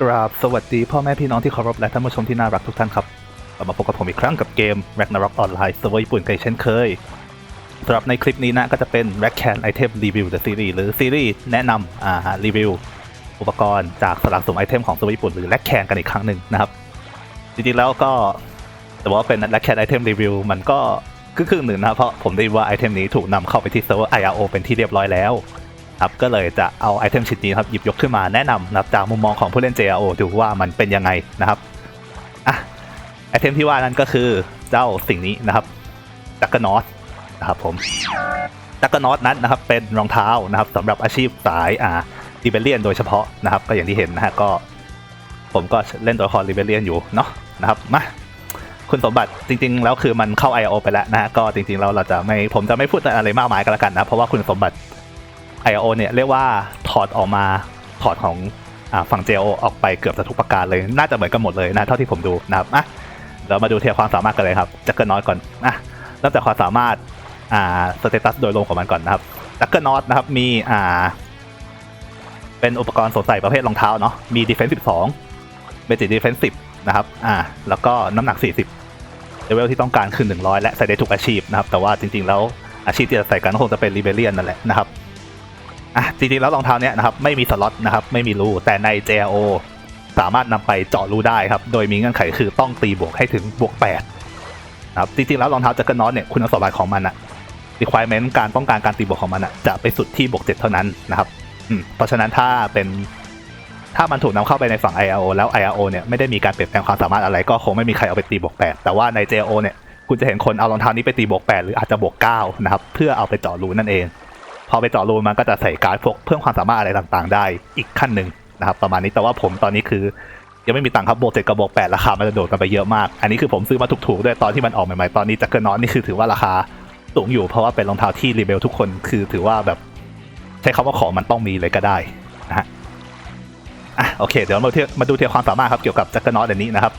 กราบสวัสดีพ่อแม่พี่น้องที่เคารพและท่านผู้ชมที่น่ารักทุกท่านครับกลับมาพบกับผมอีกครั้งกับเกม Ragnarok Online เซิร์ฟเวอร์ญี่ปุ่นกันเช่นเคยสำหรับในคลิปนี้นะก็จะเป็น r a c k Can Item Review The Series หรือซีรีส์แนะนำอ่ารีวิว อุปกรณ์จากสลักสุ่มไอเทมของเซิร์ฟเวอร์ญี่ปุ่นหรือ r a c k Can กันอีกครั้งหนึ่งนะครับ จริงๆแล้วก็แต่ว่าเป็น r a c k Can Item Review มันก็ครึ่งๆหนึ่งนะเพราะผมได้ว่าไอเทมนี้ถูกนำเข้าไปที่เซิร์ฟเวอร์ IRO เป็นที่เรียบร้อยแล้ว ครับก็เลยจะเอาไอเทมชิ้นนี้ครับหยิบยกขึ้นมาแนะนำนะครับจากมุมมองของผู้เล่น JRO ดูว่ามันเป็นยังไงนะครับอะไอเทมที่ว่านั้นก็คือเจ้าสิ่งนี้นะครับจักรนอตนะครับผมจักรนอตนั้นนะครับเป็นรองเท้านะครับสำหรับอาชีพสายอ่าริเบเลียนโดยเฉพาะนะครับ ก็อย่างที่เห็นนะฮะก็ผมก็เล่นตัวละครริเบเลียนอยู่เนาะนะครับมาคุณสมบัติจริง ๆ แล้วคือมันเข้า IO ไปแล้วนะฮะก็จริงๆแล้วเราจะไม่ผมจะไม่พูดอะไรมากมายกันละกันนะเพราะว่าคุณสมบัติ IO เนี่ยเรียกว่าถอดออกมาถอดของฝั่ง JO ออกไปเกือบจะทุกประการเลย น่าจะเหมือนกันหมดเลยนะเท่าที่ผมดูนะครับอะเรามาดูเทียบความสามารถกันเลยครับจักเกอร์นอตก่อนอะเริ่มจากความสามารถอ่าสเตตัสโดยรวมของมันก่อนนะครับจักเกอร์นอตนะครับมีอ่าเป็นอุปกรณ์สวมใส่ประเภทรองเท้าเนาะมี Defense 12 Magic Defense 10นะครับอ่าแล้วก็น้ำหนัก 40เลเวลที่ต้องการคือ 100 และใส่ได้ทุกอาชีพนะครับแต่ว่าจริงๆแล้วอาชีพที่จะใส่กันก็คงจะเป็น Rebellion นั่นแหละนะครับ อะจริงๆแล้วรองเท้าเนี้ยนะครับไม่มีสล็อตนะครับไม่มีรูแต่ใน JRO สามารถนำไปเจาะรูได้ครับ โดยมีเงื่อนไขคือต้องตีบวกให้ถึงบวก8นะครับจริงๆแล้วรองเท้าจักรนอตเนี่ยคุณสมบัติของมันอะ requirement การต้องการการตีบวกของมันอะจะไปสุดที่บวก7เท่านั้นนะครับอืมเพราะฉะนั้นถ้าเป็นถ้ามันถูกนำเข้าไปในฝั่ง IRO แล้ว IRO เนี่ยไม่ได้มีการเปลี่ยนแปลงความสามารถอะไรก็คงไม่มีใครเอาไปตีบวก8แต่ว่าใน JRO เนี่ยคุณจะเห็นคนเอารองเท้านี้ไปตีบวก8หรืออาจจะบวก9นะครับเพื่อเอาไปเจาะรูนั่นเอง พอไปเจาะรูมันก็จะใส่การ์ดพวกเพิ่มความสามารถอะไรต่างๆ ได้อีกขั้นหนึ่งนะครับประมาณนี้แต่ว่าผมตอนนี้คือ ยังไม่มีตังค์ครับโบวกเจ็ดกับบวกแปดราคามันจะโดดกันไปเยอะมาก อันนี้คือผมซื้อมาถูกๆด้วยตอนที่มันออกใหม่ๆตอนนี้จักเกอร์นอตนี่คือถือว่าราคาสูงอยู่เพราะว่าเป็นรองเท้าที่รีเบลทุกคนคือถือว่าแบบใช้คำว่าของมันต้องมีเลยก็ได้นะฮะอะโอเค เดี๋ยวมาเทียมาดูเทียบความสามารถครับเกี่ยวกับจักเกอร์นอตอันนี้นะครับ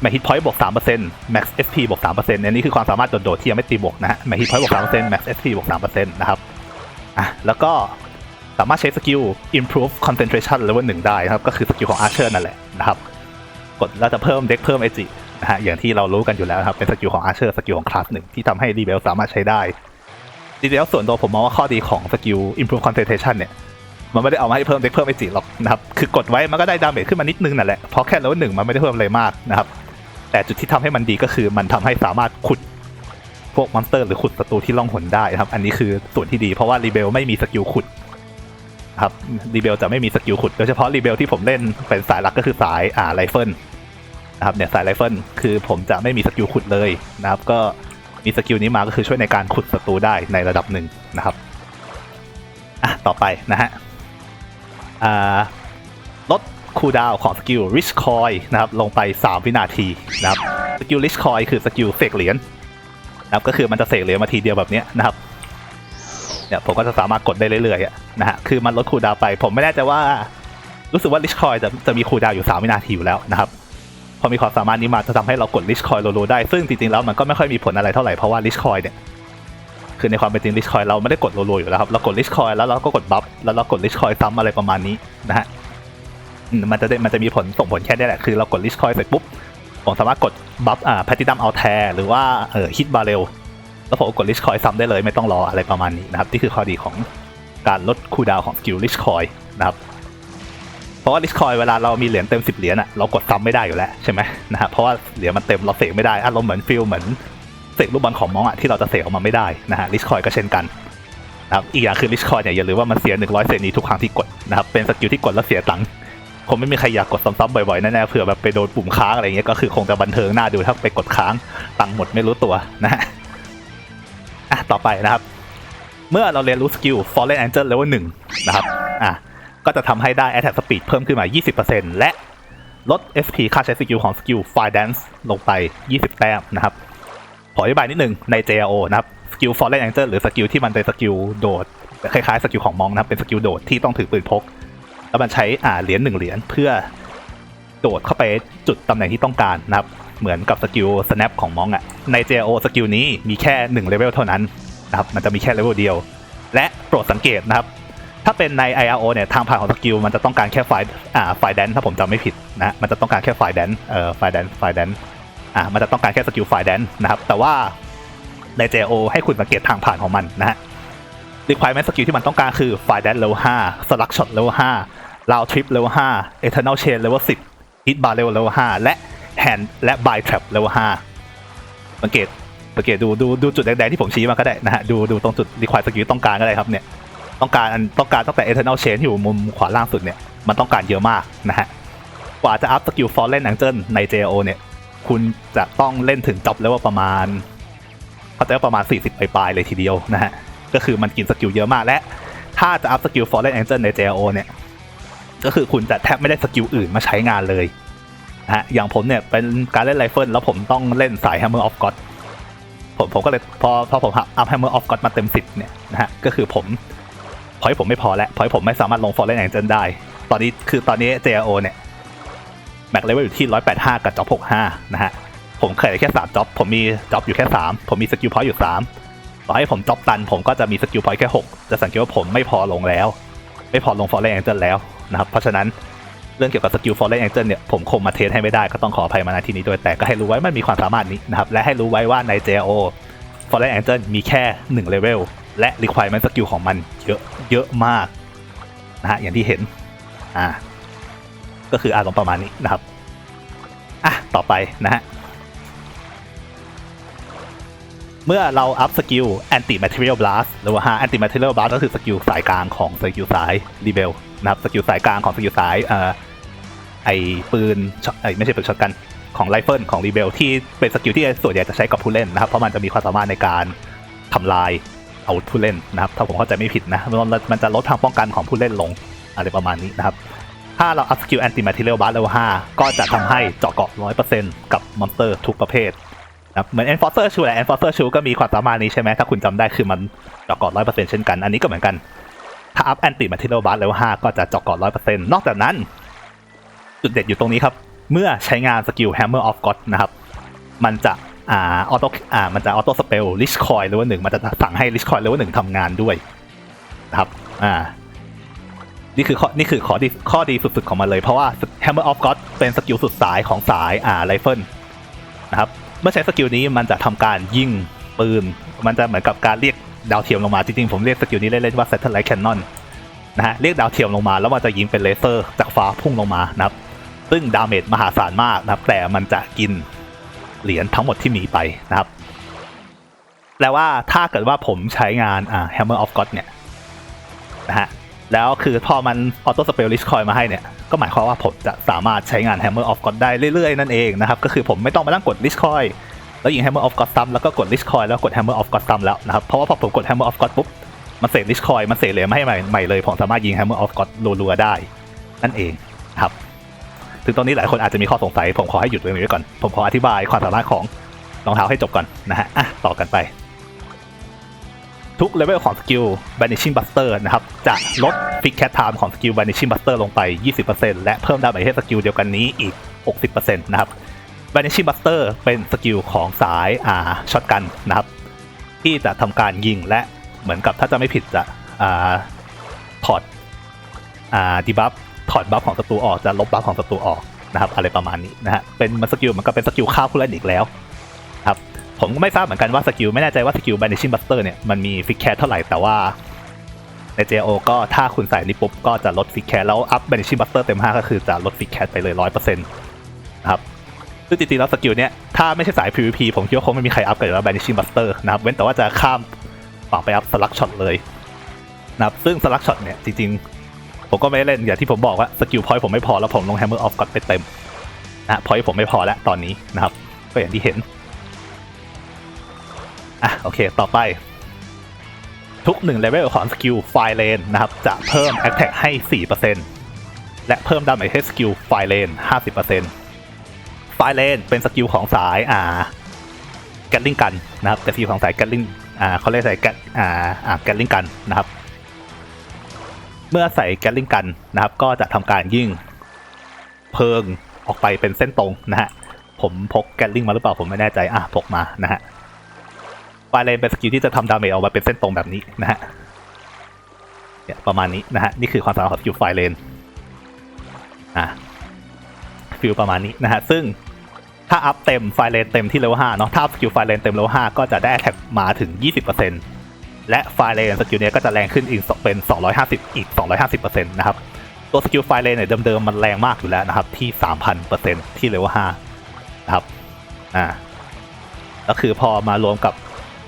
แมฮิตพอยต์บวก3% max SP บวก3%อันนี้คือความสามารถโดดๆที่ยังไม่ตีบวกนะฮะแมฮิตพอยต์บวก3% max SP บวก3%นะครับ อะแล้วก็สามารถใช้สกิล improve concentration level 1ได้นะครับ ก็คือสกิลของ archer นั่นแหละนะครับ กดแล้วจะเพิ่มเด็กเพิ่ม ag นะฮะอย่างที่เรารู้กันอยู่แล้วนะครับ เป็นสกิลของ archer สกิลของคลาสหนึ่งที่ทำให้ rebel สามารถใช้ได้จริงๆแล้วส่วนตัวผมมองว่าข้อดีของสกิล improve concentration เนี่ย มันไม่ได้เอามาให้เพิ่มเด็กเพิ่ม ag หรอกนะครับ คือกดไว้มันก็ได้ดาเมจขึ้นมานิดนึงนั่นแหละเพราะแค่ level หนึ่งมันไม่ได้เพิ่มอะไรมากนะครับแต่จุดที่ทำให้มันดีก็คือมันทำให้สามารถขุด วกมอนสเตอร์หรือขุดศัตรูที่ล่องหนได้นะครับ อันนี้คือส่วนที่ดีเพราะว่ารีเบลไม่มีสกิลขุดครับรีเบลจะไม่มีสกิลขุดโดยเฉพาะรีเบลที่ผมเล่นเป็นสายหลักก็คือสายอ่าไรเฟิลนะครับเนี่ยสายไรเฟิลคือผมจะไม่มีสกิลขุดเลยนะครับ ก็มีสกิลนี้มาก็คือช่วยในการขุดศัตรูได้ในระดับหนึ่งนะครับอะต่อไปนะฮะอ่าลดคูดาวของสกิล Rich Coin นะครับลงไป 3 วินาทีนะครับสกิล Rich Coin คือสกิลเสกเหรียญ นะครับก็คือมันจะเสกเหรียญมาทีเดียวแบบนี้นะครับเนี่ยผมก็จะสามารถกดได้เรื่อยๆนะฮะคือมันลดคูลดาวไป ผมไม่แน่ใจว่ารู้สึกว่าลิชคอยจะจะมีคูลดาวอยู่3วินาทีอยู่แล้วนะครับพอมีความสามารถนี้มาจะทำให้เรากดลิชคอยโลโลได้ ซึ่งจริงๆแล้วมันก็ไม่ค่อยมีผลอะไรเท่าไหร่เพราะว่าลิชคอยเนี่ยคือในความเป็นจริงลิชคอยเราไม่ได้กดโลโลอยู่แล้วครับเรากดลิชคอยแล้วเราก็กดบัฟแล้วเรากดลิชคอยซ้ำอะไรประมาณนี้นะฮะมมันจะได้มันจะมีผลส่งผลแค่นี้แหละคือเรากดลิชคอยเสร็จปุ๊บ ผมสามารถกดบัฟอ่าแพทินัมเอาแทหรือว่าเอ่อฮิตบาเรลแล้วผมกดลิชคอยซ้ำได้เลยไม่ต้องรออะไรประมาณนี้นะครับนี่คือข้อดีของการลดคูดาวของสกิลลิชคอยนะครับเพราะว่าลิชคอยเวลาเรามีเหรียญเต็ม10เหรียญอะเรากดซ้ำไม่ได้อยู่แล้วใช่ไหมนะฮะเพราะว่าเหรียญมันเต็มเราเสกไม่ได้อารมณ์เหมือนฟิลเหมือนเสกลูกบอลของมองอะที่เราจะเสกออกมาไม่ได้นะฮะลิชคอยก็เช่นกันนะครับอีกอย่างคือลิชคอยเนี่ยอย่าลืมว่ามันเสีย100เซนนี้ทุกครั้งที่กดนะครับเป็นสกิลที่กดแล้วเสียตังค์ คงไม่มีใครอยากกดซ้ำๆบ่อยๆแน่ๆเผื่อแบบไปโดนปุ่มค้างอะไรเงี้ยก็คือคงจะบันเทิงหน้าดูถ้าไปกดค้างตังหมดไม่รู้ตัวนะฮะอะต่อไปนะครับ เมื่อเราเรียนรู้สกิล Fallen Angel Level 1นะครับอะก็จะทำให้ได้ Attack Speed เพิ่มขึ้นมา 20%และลด FP ค่าใช้สกิลของสกิล Fire Dance ลงไป 20 แต้มนะครับ ขออธิบายนิดนึงใน JRO นะครับสกิล Fallen Angel หรือสกิลที่มันเป็นสกิลโดดคล้ายๆสกิลของมองนะครับเป็นสกิลโดดที่ต้องถือปืนพก แล้วมันใช้อ่าเหรียญหนึ่งเหรียญเพื่อโดดเข้าไปจุดตำแหน่งที่ต้องการนะครับ เหมือนกับสกิล snap ของมองอะ ใน JO สกิลนี้มีแค่1เลเวลเท่านั้นนะครับ มันจะมีแค่เลเวลเดียว และโปรดสังเกตนะครับ ถ้าเป็นใน IRO เนี่ยทางผ่านของสกิลมันจะต้องการแค่ไฟล์อ่าไฟแดนถ้าผมจำไม่ผิดนะมันจะต้องการแค่ไฟแดนเอ่อไฟแดนไฟแดนอ่ามันจะต้องการแค่สกิลไฟแดนนะครับ แต่ว่าใน JO ให้คุณสังเกตทางผ่านของมันนะฮะ requirement skill ที่มันต้องการคือ ไฟล์แดน level 5 slug shot level 5 round trip level 5 eternal chain level 10 hit bar level level 5และ hand และ by trap level 5สังเกตสังเกตดูดูดูจุดแดงๆที่ผมชี้มาก็ได้นะฮะดูดูตรงจุด require skill ต้องการก็ได้ครับเนี่ยต้องการต้องการตั้งแต่ Eternal Chain ที่อยู่มุมขวาล่างสุดเนี่ยมันต้องการเยอะมากนะฮะกว่าจะอัพสกิล Fallen Angel ใน JO เนี่ยคุณจะต้องเล่นถึงจ็อบเลเวลประมาณเขาจะประมาณ 40 ปลายๆเลยทีเดียวนะฮะ ก็คือมันกินสกิลเยอะมากและ ถ้าจะอัพสกิล Fallen Angel ใน JO เนี่ย ก็คือคุณจะแทบไม่ได้สกิลอื่นมาใช้งานเลยนะฮะอย่างผมเนี่ยเป็นการเล่นไรเฟิลแล้วผมต้องเล่นสาย Hammer of God ผมผมก็เลยพอพอผมอัพ Hammer of God มาเต็มสิบเนี่ยนะฮะก็คือผมพอยผมไม่พอแล้วพอยผมไม่สามารถลงฟอร์เรนแองเจิลได้ ตอนนี้คือตอนนี้ JRO เนี่ยแม็กเลเวลอยู่ที่ 185 กับจ็อบ65 นะฮะ ผมเคยได้แค่ 3จ็อบ ผมมีจ็อบอยู่แค่ 3 ผมมีสกิลพอยต์อยู่ 3 ต่อให้ผมจ็อบตัน ผมก็จะมีสกิลพอยต์แค่ 6 จะสังเกตว่าผมไม่พอลงแล้ว ไม่พอลงฟอร์เรนแองเจิลแล้ว นะครับเพราะฉะนั้นเรื่องเกี่ยวกับสกิลฟอร์เรนแองเจิลเนี่ยผมคงมาเทสให้ไม่ได้ก็ต้องขออภัยมาณที่นี้ด้วยแต่ก็ให้รู้ไว้มันมีความสามารถนี้นะครับและให้รู้ไว้ว่าใน JRO Fallen Angel มีแค่1เลเวลและ requirement skill ของมันเยอะเยอะมากนะฮะอย่างที่เห็นอ่าก็คืออารมณ์ประมาณนี้นะครับอะต่อไปนะฮะเมื่อเราอัพสกิล anti material blast หรือว่า anti material blast ก็คือสกิลสายกลางของสกิลสาย rebel นะครับสกิลสายกลางของสกิลสายเอ่อไอปืนไอไม่ใช่ปืนช็อตกันของไรเฟิลของ Rebel ที่เป็นสกิลที่ส่วนใหญ่จะใช้กับผู้เล่นนะครับเพราะมันจะมีความสามารถในการทำลายอาวุธผู้เล่นนะครับ ถ้าผมเข้าใจไม่ผิดนะมันมันจะลดทางป้องกันของผู้เล่นลงอะไรประมาณนี้นะครับ ถ้าเราอัพสกิลแอนติมา t ทีเรียลบาร์เลเวล5ก็จะทำให้เจาะเกาะ 100%กับมอนสเตอร์ทุกประเภทนะครับเหมือน Enforcer Shoe แหละ Enforcer Shoe ก็มีความสามารถนี้ใช่ไหมถ้าคุณจำได้คือมันเจาะเกาะ 100%เช่นกัน อันนี้ก็เหมือนกัน ถ้าอัพแอนติมา t ทีเรียลบาร์เลเวล5ก็จะเจาะเกาะ100%นอกจากนั้น จุดเด่นอยู่ตรงนี้ครับ เมื่อใช้งานสกิล Hammer of God นะครับ มันจะอ่าออโต้อ่ามันจะออโต้สเปลลิชคอยเลเวลหนึ่งมันจะสั่งให้ลิชคอยเลเวลหนึ่งทำงานด้วยนะครับอ่านี่คือข้อนี่คือข้อดีข้อดีสุดๆของมันเลย เพราะว่า Hammer of God เป็นสกิลสุดสายของสายอ่าไรเฟิลนะครับเมื่อใช้สกิลนี้มันจะทำการยิงปืน มันจะเหมือนกับการเรียก ดาวเทียมลงมาจริงๆผมเรียกสกิลนี้เล่นๆว่า Satellite Cannon นะฮะเรียกดาวเทียมลงมาแล้วมันจะยิงเป็นเลเซอร์จากฟ้าพุ่งลงมานะครับ ซึ่งดาเมจมหาศาลมากนะครับ แต่มันจะกินเหรียญทั้งหมดที่มีไปนะครับแปลว่าถ้าเกิดว่าผมใช้งานอ่า Hammer of God เนี่ยนะฮะแล้วคือพอมันออโต้สเปลลิชคอยมาให้เนี่ย ก็หมายความว่าผมจะสามารถใช้งาน Hammer of God ได้เรื่อยๆ นั่นเองนะครับ ก็คือผมไม่ต้องมานั่งกดลิชคอย แล้วยิง Hammer of God ซ้ำแล้วก็กดลิชคอยแล้วกด Hammer of God ซ้ำแล้วนะครับ เพราะว่าพอผมกด Hammer of God ปุ๊บ มันเสกลิชคอยมันเสกเหรียญมาให้ใหม่ใหม่เลย ผมสามารถยิง Hammer of God รัวๆได้ นั่นเองครับ ถึงตรงนี้หลายคนอาจจะมีข้อสงสัย ผมขอให้หยุดไว้ก่อน ผมขออธิบายความสามารถของรองเท้าให้จบก่อนนะฮะอะต่อกันไป ทุกเลเวลของสกิล Vanishing Buster นะครับ จะลดฟิกแคทไทม์ของสกิล Vanishing Buster ลงไป 20%และเพิ่มดาเมจให้สกิลเดียวกันนี้อีก 60%นะครับ Vanishing Buster เป็นสกิลของสายอ่าช็อตกันนะครับ ที่จะทำการยิงและเหมือนกับถ้าจะไม่ผิดจะอ่าถอดอ่าดีบัฟถอดบัฟของศัตรูออกจะลบบัฟของศัตรูออกนะครับ อะไรประมาณนี้นะฮะเป็นมันสกิลมันก็เป็นสกิลฆ่าผู้เล่นอีกแล้วครับผมก็ไม่ทราบเหมือนกันว่าสกิลไม่แน่ใจว่าสกิล Banishing Buster เนี่ยมันมีฟิกแคทเท่าไหร่แต่ว่าใน JO ก็ถ้าคุณใส่นี่ปุ๊บก็จะลดฟิกแคทแล้วอัพ Banishing Buster เต็ม 5 ก็คือจะลดฟิกแคทไปเลย 100%นะครับ ซึ่งจริงๆแล้วสกิลเนี้ยถ้าไม่ใช่สาย PVP ผมคิดว่าคงไม่มีใครอัพกันอยู่แล้ว Banishing Buster นะครับ เว้นแต่ว่าจะข้ามฝั่งไปอัพ Slug Shot เลยนะครับ ซึ่ง Slug Shot เนี่ย จริงๆ ผมก็ไม่ได้เล่นอย่างที่ผมบอกว่าสกิลพอยต์ผมไม่พอแล้วผมลง Hammer of God ไปเต็มนะพอยต์ผมไม่พอแล้วตอนนี้นะครับ ก็อย่างที่เห็นอะโอเคต่อไปทุก1เลเวลของสกิลไฟเลนนะครับ จะเพิ่ม Attack ให้ 4%และเพิ่มดาเมจให้สกิลไฟเลน50% ไฟเลนเป็นสกิลของสายอ่าแกลลิงกันนะครับเป็นสกิลของสายแกลลิงอ่าเขาเรียกสายแกลอ่าอ่าแกลลิงกันนะครับ เมื่อใส่แกลลิงกันนะครับ ก็จะทำการยิงเพิงออกไปเป็นเส้นตรงนะฮะผมพกแกลลิงมาหรือเปล่าผมไม่แน่ใจอะพกมานะฮะไฟเลนเป็นสกิลที่จะทำดาเมจออกมาเป็นเส้นตรงแบบนี้นะฮะเนี่ยประมาณนี้นะฮะนี่คือความสามารถของสกิลไฟเลนอะฟิลประมาณนี้นะฮะซึ่ง ถ้าอัพเต็มไฟเลนเต็มที่เลเวล5เนาะถ้าสกิลไฟเลนเต็มเลเวล5ก็จะได้แท็กมาถึง 20%และไฟเลนสกิลเนี้ยก็จะแรงขึ้นอีกเป็น 250 อีก 250%นะครับตัวสกิลไฟเลนเนี่ยเดิมๆมันแรงมากอยู่แล้วนะครับที่ 3,000%ที่เลเวล5นะครับอ่าก็คือพอมารวมกับ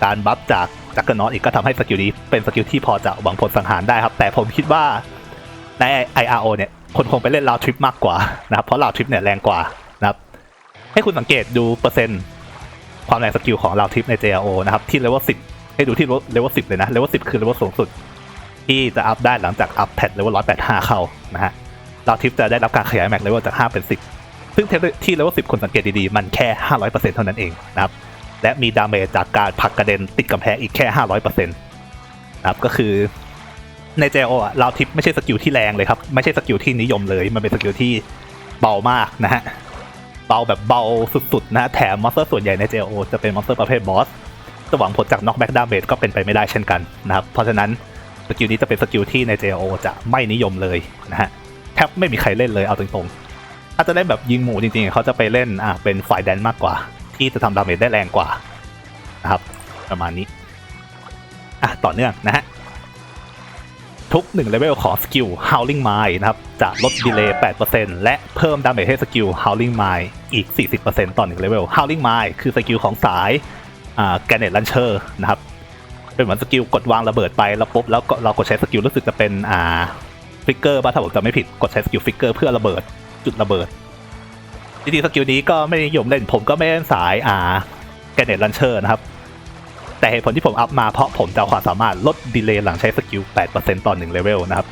การบัฟจากจักรนอตอีกก็ทำให้สกิลนี้เป็นสกิลที่พอจะหวังผลสังหารได้ครับ แต่ผมคิดว่าใน IRO เนี่ยคนคงไปเล่นลาวทริปมากกว่านะครับเพราะลาวทริปเนี่ยแรงกว่า ให้คุณสังเกตดูเปอร์เซ็นต์ความแรงสกิลของลาวทริปใน JRO นะครับ ที่เลเวล10ให้ดูที่เลเวล10เลยนะเลเวล10คือเลเวลสูงสุด ที่จะอัพได้หลังจากอัพแพทเลเวล185เข้านะฮะลาวทริปจะได้รับการขยายแม็กเลเวลจาก5เป็น10ซึ่งที่เลเวล10คนสังเกตดีๆ มันแค่500%เปอร์เซ็นต์เท่านั้นเองนะครับและมีดาเมจจากการผักกระเด็นติดกำแพงอีกแค่500%นต์นะครับก็คือใน JO อะลาวทิปไม่ใช่สกิลที่แรงเลยครับไม่ใช่สกิลที่นิยมเลย มันเป็นสกิลที่เบามากนะฮะ เบาแบบเบาสุดๆนะแถมมอนสเตอร์ส่วนใหญ่ใน JO จะเป็นมอนสเตอร์ประเภทบอสจะหวังผลจากน็อกแบ็กดาเมจก็เป็นไปไม่ได้เช่นกันนะครับ เพราะฉะนั้นสกิลนี้จะเป็นสกิลที่ใน JO จะไม่นิยมเลยนะฮะแทบไม่มีใครเล่นเลยเอาตรงๆ ถ้าจะเล่นแบบยิงหมูจริงๆ เขาจะไปเล่นอ่าเป็นฝ่ายแดนมากกว่า ที่จะทำดาเมจได้แรงกว่านะครับประมาณนี้อะต่อเนื่องนะฮะ ทุก1เลเวลของสกิล Howling Mine นะครับ จะลดดีเลย์ 8%และเพิ่มดาเมจให้สกิล Howling Mine อีก 40%ต่อ1เลเวล Howling Mine คือสกิลของสายอ่า Granite Launcher นะครับ เป็นเหมือนสกิลกดวางระเบิดไป แล้วปุ๊บแล้วเรากดใช้สกิลรู้สึกจะเป็นอ่าฟิกเกอร์ป่ะถ้าผมจำไม่ผิดกดใช้สกิลฟิกเกอร์เพื่อระเบิดจุดระเบิดจริงๆสกิลนี้ก็ไม่นิยมเล่นผมก็ไม่เล่นสายอ่า Granite Launcher นะครับ แต่เหตุผลที่ผมอัพมาเพราะผมจะความสามารถลดดีเลย์หลังใช้สกิล 8%ต่อ1เลเวลนะครับ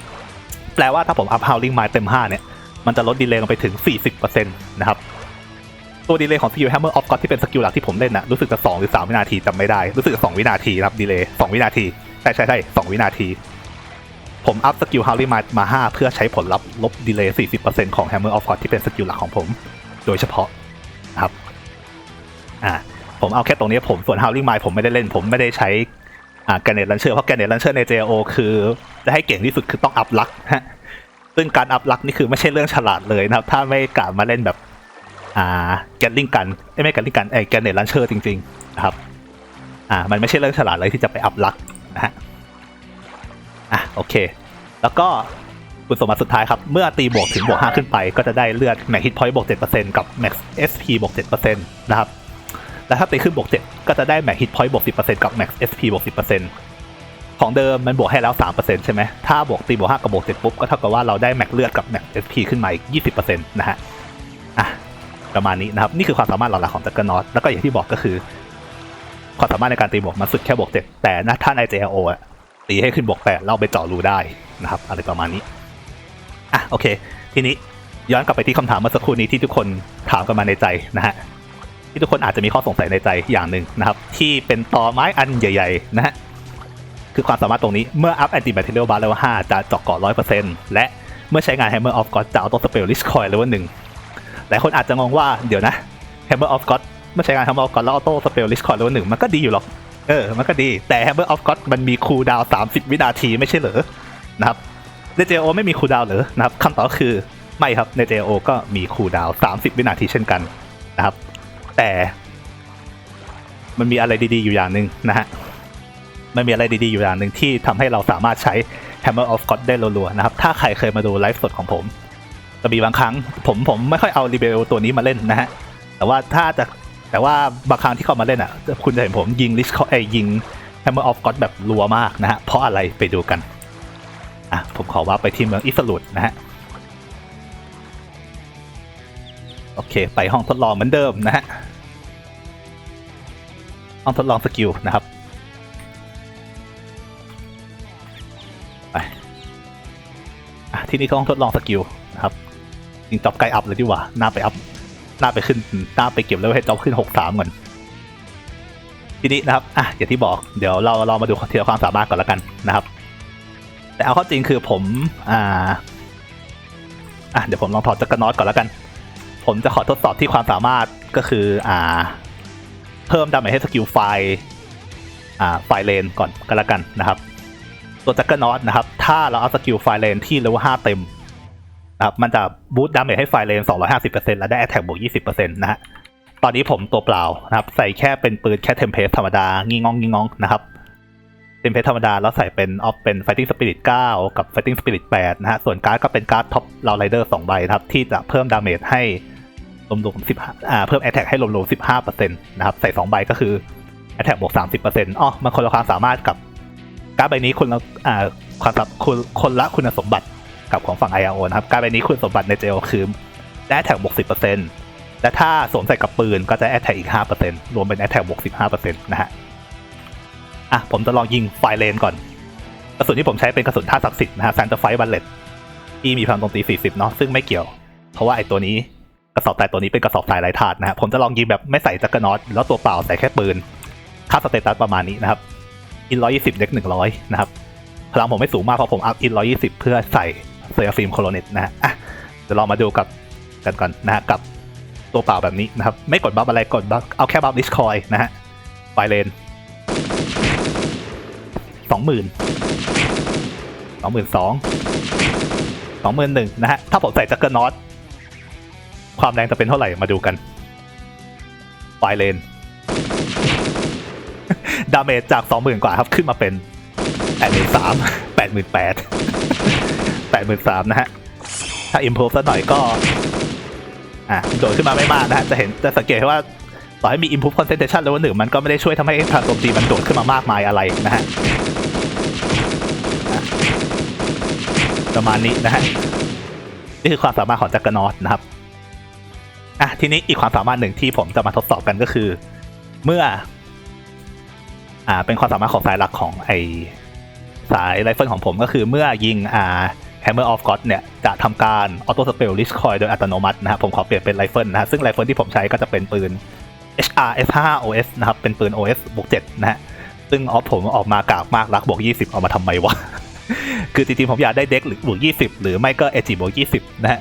แปลว่าถ้าผมอัพ Howling Mine เต็ม 5 เนี่ย มันจะลดดีเลย์ลงไปถึง 40%นะครับ ตัวดีเลย์ของสกิล Hammer of God ที่เป็นสกิลหลักที่ผมเล่นนะรู้สึกจะ2หรือ 3 วินาทีจำไม่ได้ รู้สึกจะ2วินาทีนะครับดีเลย์2วินาที ใช่ใช่ใช่2วินาที ผมอัพสกิล Howling Mine มา 5 เพื่อใช้ผลลัพธ์ลบดีเลย์ 40%ของ Hammer of God ที่เป็นสกิลหลักของผม โดยเฉพาะนะครับ อ่า ผมเอาแค่ตรงนี้ผมส่วน Howling Mine ผมไม่ได้เล่นผมไม่ได้ใช้อ่าแกนเนตลันเชอร์เพราะแกนเนตลันเชอร์ใน JO คือจะให้เก่งที่สุดคือต้องอัพลักฮะซึ่งการอัพลักนี่คือไม่ใช่เรื่องฉลาดเลยนะครับ ถ้าไม่กะมาเล่นแบบอ่าแกนลิงกันไม่แกนลิงกันไอแกนเนตลันเชอร์จริงๆนะครับอ่ามันไม่ใช่เรื่องฉลาดเลยที่จะไปอัพลักนะฮะอะโอเค แล้วก็คุณสมบัติสุดท้ายครับ เมื่อตีบวกถึงบวก 5 ขึ้นไป ก็จะได้เลือดแม็กฮิตพอยต์บวก 7%กับแม็ก SP บวก 7%นะครับ และถ้าตีขึ้นบวก7ก็จะได้แม็กฮิตพอยต์บวก10%กับแม็ก SP บวก10%ของเดิมมันบวกให้แล้ว 3%ใช่ไหมถ้าบวกตีบวก5กับบวก7ปุ๊บก็เท่ากับว่าเราได้แม็กเลือดกับแม็ก SP ขึ้นมาอีก20%นะฮะอะประมาณนี้นะครับนี่คือความสามารถหลักๆของจักรนอตแล้วก็อย่างที่บอกก็คือ ความสามารถในการตีบวกมันสุดแค่บวก7แต่นะถ้าใน JLO อะตีให้ขึ้นบวก8เราไปเจาะรูได้นะครับอะไรประมาณนี้อะโอเค ทีนี้ย้อนกลับไปที่คำถามเมื่อสักครู่นี้ที่ทุกคนถามกันมาในใจนะฮะ ที่ทุกคนอาจจะมีข้อสงสัยในใจอย่างหนึ่งนะครับ ที่เป็นต่อไม้อันใหญ่ๆนะฮะคือความสามารถตรงนี้เมื่ออัพแอนติแมทเทียลบาร์เลเวล5จะเจาะเกาะ100%และเมื่อใช้งาน Hammer of God จะเอาตัวสเปลลิชคอยเลเวลหนึ่งหลายคนอาจจะงงว่าเดี๋ยวนะ Hammer of God เมื่อใช้งาน Hammer of God แล้วออโต้สเปลลิชคอยเลเวลหนึ่งมันก็ดีอยู่หรอกเออมันก็ดีแต่ Hammer of God มันมีคูลดาวน์30วินาทีไม่ใช่เหรอนะครับใน JO ไม่มีคูลดาวน์เหรอนะครับคำตอบคือไม่ครับใน JO ก็มีคูลดาวน์30วินาทีเช่นกันนะครับ แต่มันมีอะไรดีๆอยู่อย่างหนึ่งนะฮะ มันมีอะไรดีๆอยู่อย่างหนึ่งที่ทำให้เราสามารถใช้ Hammer of God ได้รัวๆนะครับ ถ้าใครเคยมาดูไลฟ์สดของผมจะมีบางครั้งผมผมไม่ค่อยเอารีเบลตัวนี้มาเล่นนะฮะ แต่ว่าถ้าจะแต่ว่าบางครั้งที่เข้ามาเล่นอะ คุณจะเห็นผมยิงลิชเขาไอยยิง Hammer of God แบบรัวมากนะฮะ เพราะอะไรไปดูกัน อะผมขอว่าไปที่เมืองอิสลุดนะฮะ โอเค ไปห้องทดลองเหมือนเดิมนะฮะ ห้องทดลองสกิลนะครับ ไปที่นี่ก็ห้องทดลองสกิลนะครับยิงจ็อบใกล้อัพเลยดีกว่า หน้าไปอัพ หน้าไปขึ้น หน้าไปเก็บแล้วให้จ็อบขึ้นหกสามก่อนทีนี้นะครับ อะ อย่างที่บอก เดี๋ยวเราเรามาดูทีละความสามารถก่อนแล้วกันนะครับ แต่เอาข้าจริงคือผม อ่า อะ เดี๋ยวผมลองถอดจักรน็อตก่อนแล้วกัน ผมจะขอทดสอบที่ความสามารถก็คืออ่า เพิ่มดาเมจให้สกิลไฟอ่าไฟเลนก่อนก็แล้วกันนะครับ ตัวจักเกอร์นอตนะครับ ถ้าเราเอาสกิลไฟเลนที่เลเวล5เต็มนะครับมันจะบูตดาเมจให้ไฟเลน 250%และได้แอตแทกบวก 20%นะฮะตอนนี้ผมตัวเปล่านะครับ ใส่แค่เป็นปืนแค่เทมเพสธรรมดา งีงองงีงองนะครับเทมเพสธรรมดาแล้วใส่เป็นออฟเป็น Fighting Spirit 9กับ Fighting Spirit 8นะฮะส่วนการ์ดก็เป็นการ์ดท็อปลาไรเดอร์2ใบนะครับ ที่จะเพิ่มดาเมจให้ รวมๆ15อ่าเพิ่มแอตแทกให้รวมๆ15%นต์นะครับใส่2ใบก็คือแอตแทกบวก30%อ๋อมันคนละความสามารถกับการ์ดใบนี้คุณละอ่าความสับคุณคนละคุณสมบัติกับของฝั่ง IRO นะครับการ์ดใบนี้คุณสมบัติในเจลคือได้แอตแทกบวก10%และถ้าสวมใส่กับปืนก็จะแอตแทกอีก5%รวมเป็นแอตแทกบวก15%นต์นะฮะอะผมจะลองยิงไฟเลนก่อนกระสุนที่ผมใช้เป็นกระสุนท่าศักดิ์สิทธิ์นะฮะแซนเตอร์ไฟบัลเลตที่มีพลังโจมตี 40 เนาะซึ่งไม่เกี่ยว เพราะว่าไอ้ตัวนี้ ระสอบทรายตัวนี้เป็นกระสอบทรายไร้ธาตุนะฮะผมจะลองยิงแบบไม่ใส่จักรนอตแล้วตัวเปล่าใส่แค่ปืน ค่าสเตตัสประมาณนี้นะครับอิน120เด็ก100นะครับพลังผมไม่สูงมากเพราะผมอัพอิน120เพื่อใส่เซอร์ฟิล์มโคโลเนตนะฮะอะเดี๋ยวเรามาดูกับกันก่อนนะฮะกับตัวเปล่าแบบนี้นะครับ ไม่กดบัฟอะไรกดบัฟเอาแค่บัฟดิสคอยนะฮะไฟเลนสองหมื่นสองหมื่นสองสองหมื่นหนึ่งนะฮะถ้าผมใส่จักรนอต ความแรงจะเป็นเท่าไหร่มาดูกันไฟเลนดาเมจจากสองหมื่นกว่าครับขึ้นมาเป็นแปดหมื่นสามแปดหมื่นแปดแปดหมื่นสามนะฮะ ถ้าอิมพ v ฟสักหน่อยก็ อะ โดดขึ้นมาไม่มากนะฮะ จะเห็นจะสังเกตว่าต่อให้มี improve concentration เลเวลหนึ่งมันก็ไม่ได้ช่วยทำให้พลังโจมตีมันโดดขึ้นมามากมายอะไรนะฮะ ประมาณนี้นะฮะ นี่คือความสามารถของจักรนอตนะครับ อะทีนี้อีกความสามารถหนึ่งที่ผมจะมาทดสอบกันก็คือ เมื่อ อ่า เป็นความสามารถของสายหลักของไอสายไรเฟิลของผมก็คือเมื่อยิงอ่า Hammer of God เนี่ย จะทำการออโต้สเปลลิชคอยโดยอัตโนมัตินะครับผมขอเปลี่ยนเป็นไรเฟิลนะฮะซึ่งไรเฟิลที่ผมใช้ก็จะเป็นปืน HR S5 OS นะครับ เป็นปืน OS บวก7นะฮะซึ่งออฟผมออกมากากมากรักบวก20 เอามาทำไมวะ คือจริงๆผมอยากได้เด็กหรือบวก20 หรือไม่ก็เอจิบวก20 นะฮะ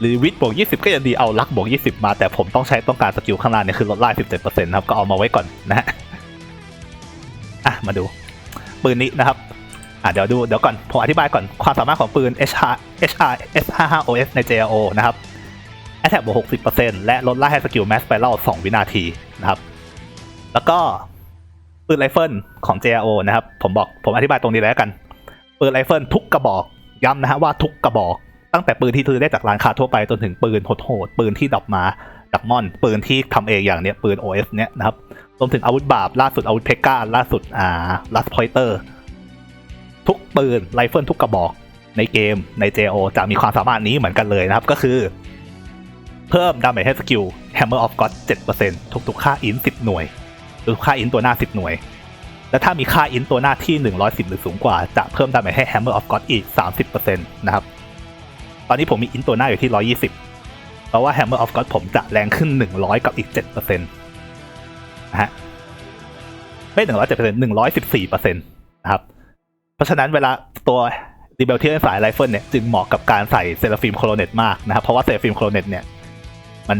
หรือวิทบวก20 ก็ยังดีเอาลักบวก20 มาแต่ผมต้องใช้ต้องการสกิลข้างล่างเนี่ยคือลดไล่17%นะครับก็เอามาไว้ก่อนนะฮะอะมาดูปืนนี้นะครับอะเดี๋ยวดูเดี๋ยวก่อน ผมอธิบายก่อนความสามารถของปืน HR HR S55 OS ใน JRO นะครับแอตแทกบวก60%และลดไล่ให้สกิลแมสไปเล่า2วินาทีนะครับ แล้วก็ปืนไรเฟิลของ JRO นะครับ ผมบอกผมอธิบายตรงนี้แล้วกัน ปืนไรเฟิลทุกกระบอก ย้ำนะฮะว่าทุกกระบอก ตั้งแต่ปืนที่ซื้อได้จากร้านค้าทั่วไปจนถึงปืนโหดๆปืนที่ดับมาดับมอน ปืนที่ทำเองอย่างเนี้ยปืน OS เนี้ยนะครับรวมถึงอาวุธบาปล่าสุดอาวุธเพกาล่าสุดอ่าลัสพอยเตอร์ทุกปืนไรเฟิลทุกกระบอกในเกมใน JO จะมีความสามารถนี้เหมือนกันเลยนะครับก็คือ เพิ่มดาเมจให้สกิล Hammer of God 7%ทุกๆค่าอิน10 หน่วย หรือค่าอินตัวหน้า 10 หน่วย และถ้ามีค่าอินตัวหน้าที่ 110 หรือสูงกว่า จะเพิ่มดาเมจให้ Hammer of God อีก 30%นะครับ ตอนนี้ผมมีอินตัวหน้าอยู่ที่ 120 เพราะว่า Hammer of God ผมจะแรงขึ้น 100 กับอีก7%นะฮะ ไม่107% 114%นะครับ เพราะฉะนั้นเวลาตัวดีเบลเที่สายไรเฟิลเนี่ย จึงเหมาะกับการใส่เซราฟิมโคโลเนตมากนะครับ เพราะว่าเซราฟิมโคโลเนตเนี่ย มัน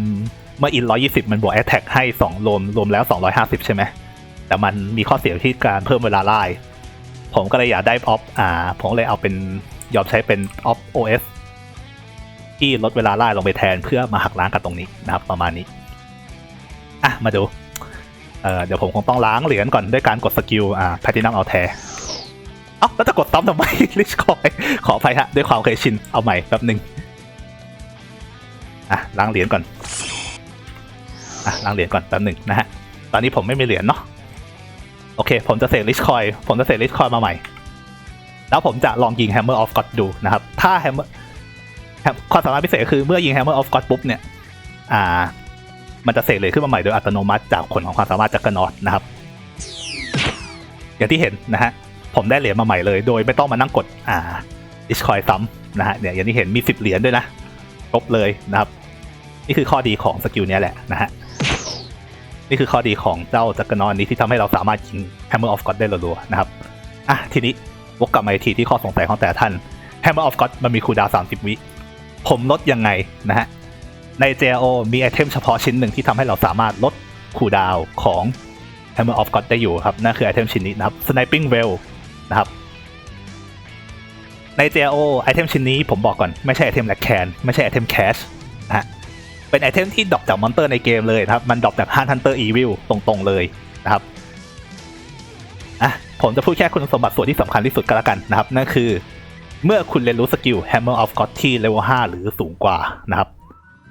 เมื่ออิน 120 มันบวกแอตแทกให้ 2 รวมรวมแล้ว 250 ใช่ไหม แต่มันมีข้อเสียที่การเพิ่มเวลาไล่ผมก็เลยอยากได้ออฟอ่าผมเลยเอาเป็นยอมใช้เป็นออฟ OS ที่ลดเวลาไล่ลงไปแทนเพื่อมาหักล้างกันตรงนี้นะครับ ประมาณนี้อะมาดูเเดี๋ยวผมคงต้องล้างเหรียญก่อนด้วยการกดสกิลอ่าแพทินัมเอาแทเอ้าแล้วจะกดซ้ำทำไมลิชคอยขออภัยฮะด้วยความเคยชินเอาใหม่แป๊บหนึ่งอะล้างเหรียญก่อนอะล้างเหรียญก่อนแป๊บหนึ่งนะฮะตอนนี้ผมไม่มีเหรียญเนาะโอเค ผมจะเสกลิชคอยผมจะเสกลิชคอยมาใหม่ แล้วผมจะลองยิง Hammer of God ดูนะครับ ถ้า Hammer ความสามารถพิเศษคือเมื่อยิง Hammer of God ปุ๊บเนี่ย อ่า มันจะเสกเหรียขึ้นมาใหม่โดยอัตโนมัติจากผลของความสามารถจากกระนอตนะครับ อย่างที่เห็นนะฮะ ผมได้เหรียญมาใหม่เลย โดยไม่ต้องมานั่งกด อ่าดิสคอยซ้ำนะฮะ เนี่ยอย่างที่เห็นมี10เหรียญด้วยนะครบเลยนะครับ นี่คือข้อดีของสกิลนี้แหละนะฮะ นี่คือข้อดีของเจ้าจักรนอนนี้ที่ทำให้เราสามารถยิง Hammer of God ได้รัวๆนะครับ อะทีนี้วกกลับมาอีกทีที่ข้อสงสัยของแต่ท่าน Hammer of God มันมีคูลดาวน์30วิ ผมลดยังไงนะฮะ ใน JRO มีไอเทมเฉพาะชิ้นหนึ่งที่ทำให้เราสามารถลดคูดาวของ Hammer of God ได้อยู่ครับ นั่นคือไอเทมชิ้นนี้นะครับ Sniping Well นะครับ ใน JO ไอเทมชิ้นนี้ผมบอกก่อนไม่ใช่ไอเทมแลกแคนไม่ใช่ไอเทมแคชนะฮะ เป็นไอเทมที่ดรอปจากมอนเตอร์ในเกมเลยนะครับ มันดรอปจากฮันฮันเตอร์อีวิลตรงๆเลยนะครับอะผมจะพูดแค่คุณสมบัติส่วนที่สำคัญที่สุดก็แล้วกันนะครับ นั่นคือ เมื่อคุณเรียนรู้สกิล Hammer of God ที่เลเวล5หรือสูงกว่านะครับ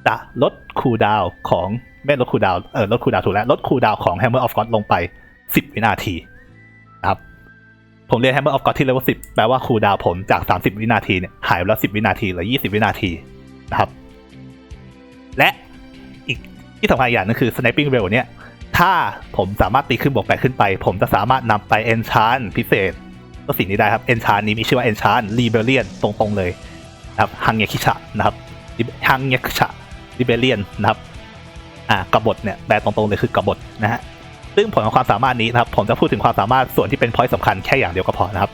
จะลดคูดาวของไม่ลดคูดาวเออลดคูดาวถูกแล้ว ลดคูดาวของ Hammer of God ลงไป 10 วินาทีนะครับผมเรียน Hammer of God ที่เลเวล10 แปลว่าคูดาวผมจาก 30 วินาทีเนี่ยหายไปแล้ว 10 วินาทีหรือ 20 วินาทีนะครับ และอีกที่สำคัญอย่างนึงคือ Sniping Well เนี่ยถ้าผมสามารถตีขึ้นบวกแปดขึ้นไป ผมจะสามารถนำไป Enchant พิเศษ ก็สิ่งนี้ได้ครับ Enchant นี้มีชื่อว่า Enchant Rebellion ตรงๆเลยนะครับฮังเงคิชะนะครับฮังเงคิชะ Rebellion นนะครับอ่ากบฏเนี่ยแปลตรงๆเลยคือกบฏนะฮะซึ่งผลของความสามารถนี้นะครับผมจะพูดถึงความสามารถส่วนที่เป็นพอยต์สำคัญแค่อย่างเดียวก็พอนะครับ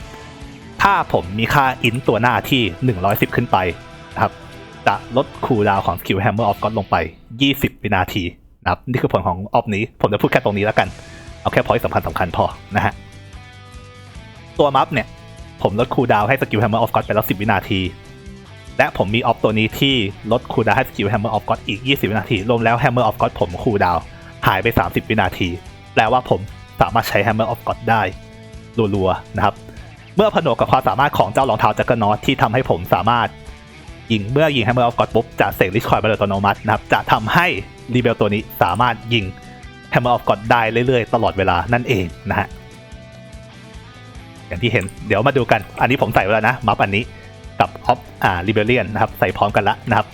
ถ้าผมมีค่าอินตัวหน้าที่ 110 ขึ้นไปนะครับจะลดคูลดาวของสกิล Hammer of God ลงไป 20 วินาทีนะครับนี่คือผลของออฟนี้ผมจะพูดแค่ตรงนี้แล้วกัน เอาแค่พอยต์สำคัญสำคัญพอนะฮะ ตัวมัฟเนี่ย ผมลดคูดาวให้สกิล Hammer of God ไปแล้ว 10 วินาที และผมมีออฟตัวนี้ที่ลดคูดาวให้สกิล Hammer of God อีก 20 วินาที รวมแล้ว Hammer of God ผมคูดาวหายไป 30 วินาที แปลว่าผมสามารถใช้ Hammer of God ได้รัวๆนะครับ เมื่อผนวกกับความสามารถของเจ้ารองเท้าจักรนอตที่ทำให้ผมสามารถยิงเมื่อยิง Hammer of God ปุ๊บจะเสกลิชคอยไปโดยอัตโนมัตินะครับจะทำให้รีเบลตัวนี้สามารถยิง Hammer of God ได้เรื่อยๆ ตลอดเวลานั่นเองนะฮะ อย่างที่เห็น เดี๋ยวมาดูกัน อันนี้ผมใส่ไว้แล้วนะมัฟอันนี้กับออฟอ่า Rebellion นะครับ ใส่พร้อมกันละนะครับ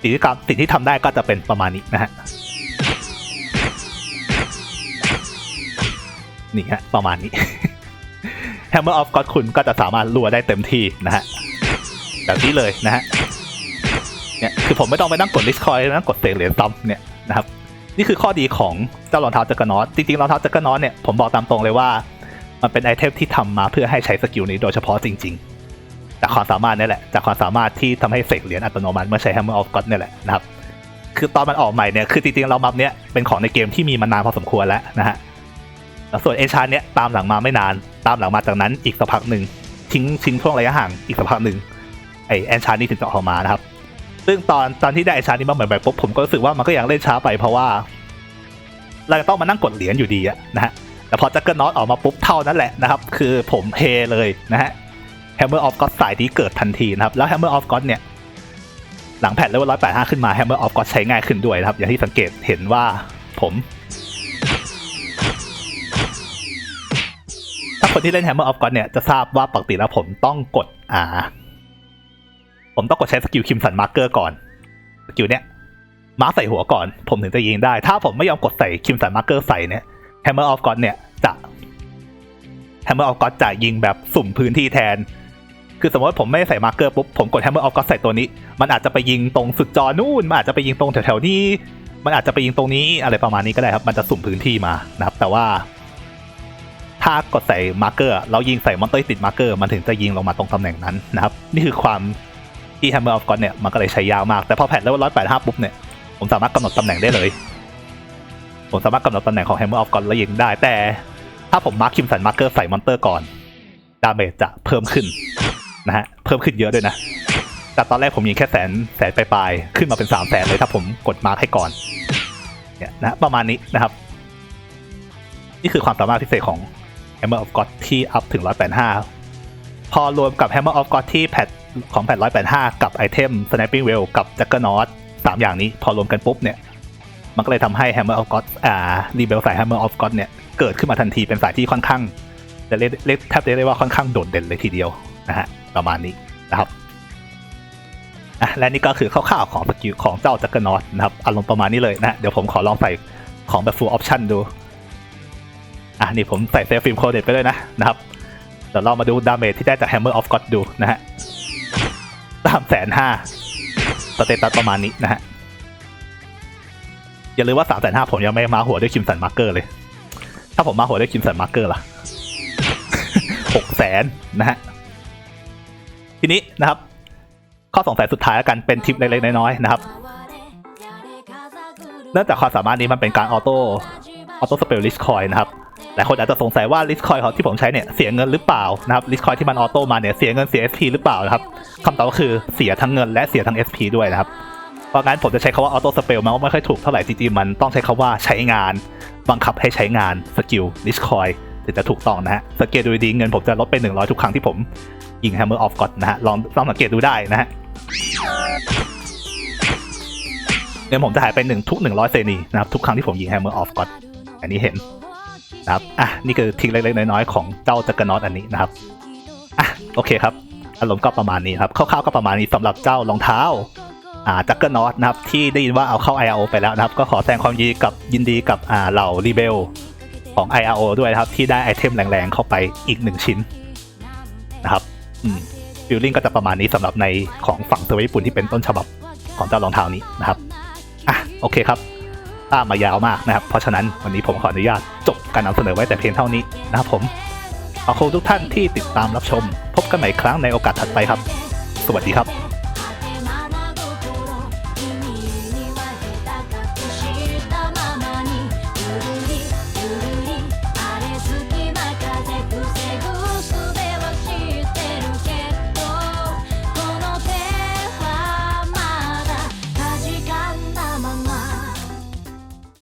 สิ่งที่สิ่งที่ทำได้ก็จะเป็นประมาณนี้นะฮะนี่ฮะประมาณนี้ Hammer of God คุณก็จะสามารถรัวได้เต็มที่นะฮะแบบนี้เลยนะฮะเนี่ยคือผมไม่ต้องไปนั่งกดลิสคอยนั่งกดเซเหรียญซ้ำเนี่ยนะครับนี่คือข้อดีของเจ้ารองเท้าจักรนอตจริงๆรองเท้าจักรนอตเนี่ยผมบอกตามตรงเลยว่า มันเป็นไอเทมที่ทำมาเพื่อให้ใช้สกิลนี้โดยเฉพาะจริง ๆ จากความสามารถนี่แหละ จากความสามารถที่ทำให้เสกเหรียญอัตโนมัติเมื่อใช้ Hammer of God เนี่แหละนะครับ คือตอนมันออกใหม่เนี่ย คือจริงๆเรามัฟเนี่ยเป็นของในเกมที่มีมานานพอสมควรแล้วนะฮะแล้วส่วนเอชานเนี่ยตามหลังมาไม่นาน ตามหลังมาจากนั้นอีกสักพักหนึ่งทิ้งทิ้งช่วงระยะห่างอีกสักพักหนึ่งไอแอนชานนี่ถึงจะออกมานะครับ ซึ่งตอนตอนที่ได้ไอชานนี่มาใหม่ๆปุ๊บผมก็รู้สึกว่ามันก็ยังเล่นช้าไปเพราะว่าเราจะต้องมานั่งกดเหรียญอยู่ดีอะนะฮะ แต่พอจักเกิลน็อตออกมาปุ๊บเท่านั้นแหละนะครับ คือผมเฮเลยนะฮะ Hammer of God สายนี้เกิดทันทีนะครับ แล้ว Hammer of God เนี่ยหลังแพทเลเวลร้อยแปดห้าขึ้นมา Hammer of God ใช้ง่ายขึ้นด้วยนะครับ อย่างที่สังเกตเห็นว่าผมถ้าคนที่เล่น Hammer of God เนี่ยจะทราบว่าปกติแล้วผมต้องกดอ่าผมต้องกดใช้สกิลคิมสันมาร์เกอร์ก่อน สกิลเนี้ยมาร์ใส่หัวก่อน ผมถึงจะยิงได้ ถ้าผมไม่ยอมกดใส่คิมสันมาร์เกอร์ใส่เนี่ย Hammer of God เนี่ยจะ Hammer of God จะยิงแบบสุ่มพื้นที่แทน คือสมมติผมไม่ใส่มาร์เกอร์ปุ๊บ ผมกด Hammer of God ใส่ตัวนี้ มันอาจจะไปยิงตรงสุดจอนู่น มันอาจจะไปยิงตรงแถวๆนี้ มันอาจจะไปยิงตรงนี้อะไรประมาณนี้ก็ได้ครับ มันจะสุ่มพื้นที่มานะครับ แต่ว่า ถ้ากดใส่มาร์เกอร์เรายิงใส่มอนเตอร์ติดมาร์เกอร์มันถึงจะยิงลงมาตรงตำแหน่งนั้นนะครับ นี่คือความที่ Hammer of God เนี่ยมันก็เลยใช้ยาวมาก แต่พอแพทเลเวลร้อยแปดห้าปุ๊บเนี่ยผมสามารถกำหนดตำแหน่งได้เลย ผมสามารถกำหนดตำแหน่งของ Hammer of God แล้วยิงได้ แต่ถ้าผมมาร์คคิมสันมาร์เกอร์ใส่มอนเตอร์ก่อนดาเมจจะเพิ่มขึ้นนะฮะเพิ่มขึ้นเยอะด้วยนะจากตอนแรกผมยิงแค่แสนแสนปลายๆขึ้นมาเป็นสามแสนเลยถ้าผมกดมาร์คให้ก่อนเนี่ยนะประมาณนี้นะครับ นี่คือความสามารถพิเศษของ Hammer of God ที่อัพถึง 185 พอรวมกับ Hammer of God ที่แพทของแพท185 กับไอเทม Sniping Well กับ Juggernaut สามอย่างนี้พอรวมกันปุ๊บเนี่ย มันก็เลยทำให้ Hammer of God อ่ารีเบลสาย Hammer of God เนี่ย เกิดขึ้นมาทันทีเป็นสายที่ค่อนข้างจะเรียกเรียกแทบจะเรียกว่าค่อนข้างโดดเด่นเลยทีเดียวนะฮะประมาณนี้นะครับอะและนี่ก็คือคร่าวๆของสกิลของเจ้า Juggernaut นะครับอารมณ์ประมาณนี้เลยนะฮะเดี๋ยวผมขอลองใส่ของแบบ full option ดูอะนี่ผมใส่เซฟฟิล์มโคเดตไปด้วยนะนะครับเดี๋ยวเรามาดูดาเมจที่ได้จาก Hammer of God ดูนะฮะสามแสนห้าสเตตัสประมาณนี้นะฮะ อย่าลืมว่าสามแสนห้าผมยังไม่มาหัวด้วยคิมสันมาร์เกอร์เลย ถ้าผมมาหัวด้วยคิมสันมาร์เกอร์ล่ะหกแสนนะฮะ ทีนี้นะครับ ข้อสงสัยสุดท้ายแล้วกันเป็นทิปเล็กๆน้อยๆนะครับ เนื่องจากความสามารถนี้มันเป็นการออโต้ออโต้สเปลลิชคอยนะครับหลายคนอาจจะสงสัยว่าลิสคอยของที่ผมใช้เนี่ยเสียเงินหรือเปล่านะครับลิสคอยที่มันออโต้มาเนี่ยเสียเงินเสีย SP หรือเปล่านะครับคำตอบก็คือเสียทั้งเงินและเสียทั้ง SP ด้วยนะครับ เพราะงั้นผมจะใช้คาว่าออโต้สเปลมันก็ไม่ค่อยถูกเท่าไหร่จริงๆมันต้องใช้คาว่าใช้งาน บังคับให้ใช้งานสกิลลิสคอยถึงจะถูกต้องนะฮะสังเกตดูดีเงินผมจะลดไป 100 ทุกครั้งที่ผมยิง Hammer of God นนะฮะลองลองสังเกตดูได้นะฮะเงินผมจะหายไปหนึ่งทุก 100 เซนีนะครับทุกครั้งที่ผมยิง Hammer of God อันนี้เห็นนะครับอะนี่คือทริกเล็กๆน้อยๆของเจ้าจักรนอตอันนี้นะครับอะโอเคครับอารมณ์ก็ประมาณนี้ครับคร่าวๆก็ประมาณนี้สำหรับเจ้ารองเท้า อ่าจักเกอร์นอตนะครับที่ได้ยินว่าเอาเข้า IRO ไปแล้วนะครับ ก็ขอแสดงความยินดีกับยินดีกับอ่าเหล่ารีเบลของ IRO ด้วยนะครับ ที่ได้ไอเทมแรงๆเข้าไปอีกหนึ่งชิ้นนะครับอืมฟิลลิ่งก็จะประมาณนี้สำหรับในของฝั่งเซอร์วิสญี่ปุ่นที่เป็นต้นฉบับของเจ้ารองเท้านี้นะครับอะโอเคครับตามมายาวมากนะครับ เพราะฉะนั้นวันนี้ผมขออนุญาตจบการนำเสนอไว้แต่เพียงเท่านี้นะครับผมขอบคุณทุกท่านที่ติดตามรับชม พบกันใหม่ครั้งในโอกาสถัดไปครับ สวัสดีครับ